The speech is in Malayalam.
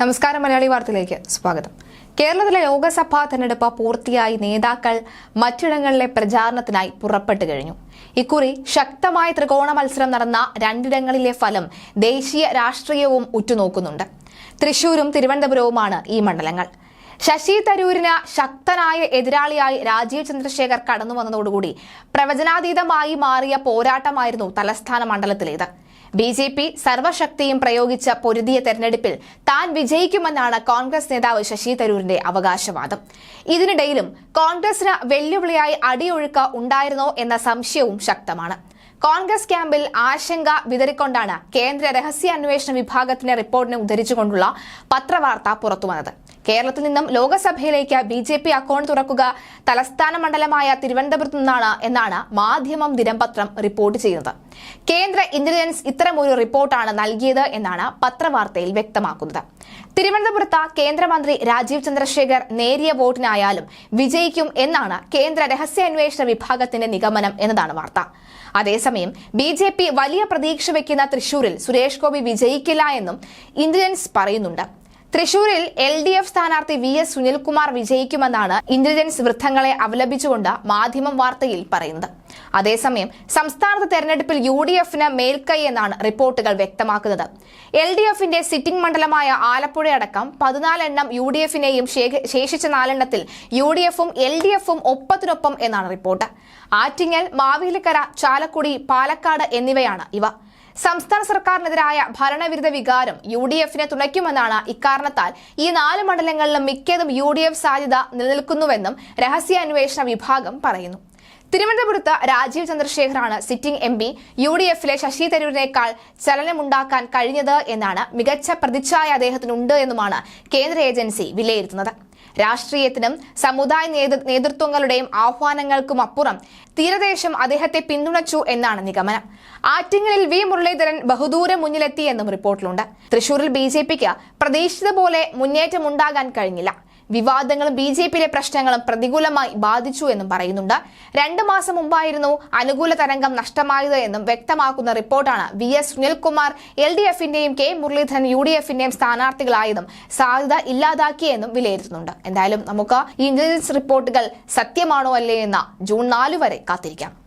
നമസ്കാരം മലയാളി വാർത്തയിലേക്ക് സ്വാഗതം. കേരളത്തിലെ ലോകസഭാ തെരഞ്ഞെടുപ്പ് പൂർത്തിയായി നേതാക്കൾ മറ്റിടങ്ങളിലെ പ്രചാരണത്തിനായി പുറപ്പെട്ടു കഴിഞ്ഞു. ഇക്കുറി ശക്തമായ ത്രികോണ മത്സരം നടന്ന രണ്ടിടങ്ങളിലെ ഫലം ദേശീയ രാഷ്ട്രീയവും ഉറ്റുനോക്കുന്നുണ്ട്. തൃശൂരും തിരുവനന്തപുരവുമാണ് ഈ മണ്ഡലങ്ങൾ. ശശി തരൂരിന് ശക്തനായ എതിരാളിയായി രാജീവ് ചന്ദ്രശേഖർ കടന്നു വന്നതോടുകൂടി പ്രവചനാതീതമായി മാറിയ പോരാട്ടമായിരുന്നു തലസ്ഥാന മണ്ഡലത്തിലേത്. ബി ജെ പി സർവശക്തിയും പ്രയോഗിച്ച പൊരുതിയ തെരഞ്ഞെടുപ്പിൽ താൻ വിജയിക്കുമെന്നാണ് കോൺഗ്രസ് നേതാവ് ശശി തരൂരിന്റെ അവകാശവാദം. ഇതിനിടയിലും കോൺഗ്രസിന് വെല്ലുവിളിയായി അടിയൊഴുക്ക ഉണ്ടായിരുന്നോ എന്ന സംശയവും ശക്തമാണ്. കോൺഗ്രസ് ക്യാമ്പിൽ ആശങ്ക വിതറിക്കൊണ്ടാണ് കേന്ദ്ര രഹസ്യാന്വേഷണ വിഭാഗത്തിന്റെ റിപ്പോർട്ടിനെ ഉദ്ധരിച്ചുകൊണ്ടുള്ള പത്രവാർത്ത പുറത്തുവന്നത്. കേരളത്തിൽ നിന്നും ലോകസഭയിലേക്ക് ബി ജെ പി അക്കൗണ്ട് തുറക്കുക തലസ്ഥാന മണ്ഡലമായ തിരുവനന്തപുരത്തു നിന്നാണ് എന്നാണ് മാധ്യമം ദിനപത്രം റിപ്പോർട്ട് ചെയ്യുന്നത്. കേന്ദ്ര ഇന്റലിജൻസ് ഇത്തരമൊരു റിപ്പോർട്ടാണ് നൽകിയത് എന്നാണ് പത്രവാർത്തയിൽ വ്യക്തമാക്കുന്നത്. തിരുവനന്തപുരത്ത് കേന്ദ്രമന്ത്രി രാജീവ് ചന്ദ്രശേഖർ നേരിയ വോട്ടിനായാലും വിജയിക്കും എന്നാണ് കേന്ദ്ര രഹസ്യാന്വേഷണ വിഭാഗത്തിന്റെ നിഗമനം എന്നതാണ് വാർത്ത. അതേസമയം ബി ജെ പി വലിയ പ്രതീക്ഷ വയ്ക്കുന്ന തൃശൂരിൽ സുരേഷ് ഗോപി വിജയിക്കില്ല എന്നും ഇന്റലിജൻസ് പറയുന്നുണ്ട്. തൃശൂരിൽ എൽ ഡി എഫ് സ്ഥാനാർത്ഥി വി എസ് സുനിൽകുമാർ വിജയിക്കുമെന്നാണ് ഇന്റലിജൻസ് വൃത്തങ്ങളെ അവലംബിച്ചുകൊണ്ട് മാധ്യമം വാർത്തയിൽ പറയുന്നത്. അതേസമയം സംസ്ഥാനത്ത് തെരഞ്ഞെടുപ്പിൽ യു ഡി എഫിന് മേൽക്കൈ എന്നാണ് റിപ്പോർട്ടുകൾ വ്യക്തമാക്കുന്നത്. എൽ ഡി എഫിന്റെ സിറ്റിംഗ് മണ്ഡലമായ ആലപ്പുഴയടക്കം പതിനാലെണ്ണം യു ഡി എഫിനെയും ശേഷിച്ച നാലെണ്ണത്തിൽ യു ഡി എഫും എൽ ഡി എഫും ഒപ്പത്തിനൊപ്പം എന്നാണ് റിപ്പോർട്ട്. ആറ്റിങ്ങൽ മാവേലിക്കര ചാലക്കുടി പാലക്കാട് എന്നിവയാണ് ഇവ. സംസ്ഥാന സർക്കാരിനെതിരായ ഭരണവിരുദ്ധ വികാരം യു ഡി എഫിനെ തുണയ്ക്കുമെന്നാണ് ഇക്കാരണത്താൽ ഈ നാല് മണ്ഡലങ്ങളിലും മിക്കതും യു ഡി എഫ് സാധ്യത നിലനിൽക്കുന്നുവെന്നും രഹസ്യാന്വേഷണ വിഭാഗം പറയുന്നു. തിരുവനന്തപുരത്ത് Rajeev ചന്ദ്രശേഖറാണ് sitting M P. U D എഫിലെ ശശി തരൂരിനേക്കാൾ ചലനമുണ്ടാക്കാൻ കഴിഞ്ഞത് എന്നാണ് മികച്ച പ്രതിച്ഛായ അദ്ദേഹത്തിനുണ്ട് എന്നുമാണ് കേന്ദ്ര ഏജൻസി വിലയിരുത്തുന്നത്. രാഷ്ട്രീയത്തിനും സമുദായ നേതൃത്വങ്ങളുടെയും ആഹ്വാനങ്ങൾക്കും അപ്പുറം തീരദേശം അദ്ദേഹത്തെ പിന്തുണച്ചു എന്നാണ് നിഗമനം. ആറ്റിങ്ങലിൽ വി. മുരളീധരൻ ബഹുദൂരം മുന്നിലെത്തി എന്നും റിപ്പോർട്ടിലുണ്ട്. തൃശൂരിൽ ബി. ജെ. പിക്ക് പ്രതീക്ഷിത പോലെ മുന്നേറ്റമുണ്ടാകാൻ കഴിഞ്ഞില്ല. വിവാദങ്ങളും ബി ജെ പിയിലെ പ്രശ്നങ്ങളും പ്രതികൂലമായി ബാധിച്ചു എന്നും പറയുന്നുണ്ട്. രണ്ടു മാസം മുമ്പായിരുന്നു അനുകൂല തരംഗം നഷ്ടമായത് എന്നും വ്യക്തമാക്കുന്ന റിപ്പോർട്ടാണ് V S Sunilkumar L D എഫിന്റെയും K Muraleedharan U D എഫിന്റെയും സ്ഥാനാർത്ഥികളായതും സാധ്യത ഇല്ലാതാക്കിയെന്നും വിലയിരുത്തുന്നുണ്ട്. എന്തായാലും നമുക്ക് ഈ ഇന്റലിജൻസ് റിപ്പോർട്ടുകൾ സത്യമാണോ അല്ലേ എന്ന ജൂൺ നാലു വരെ കാത്തിരിക്കാം.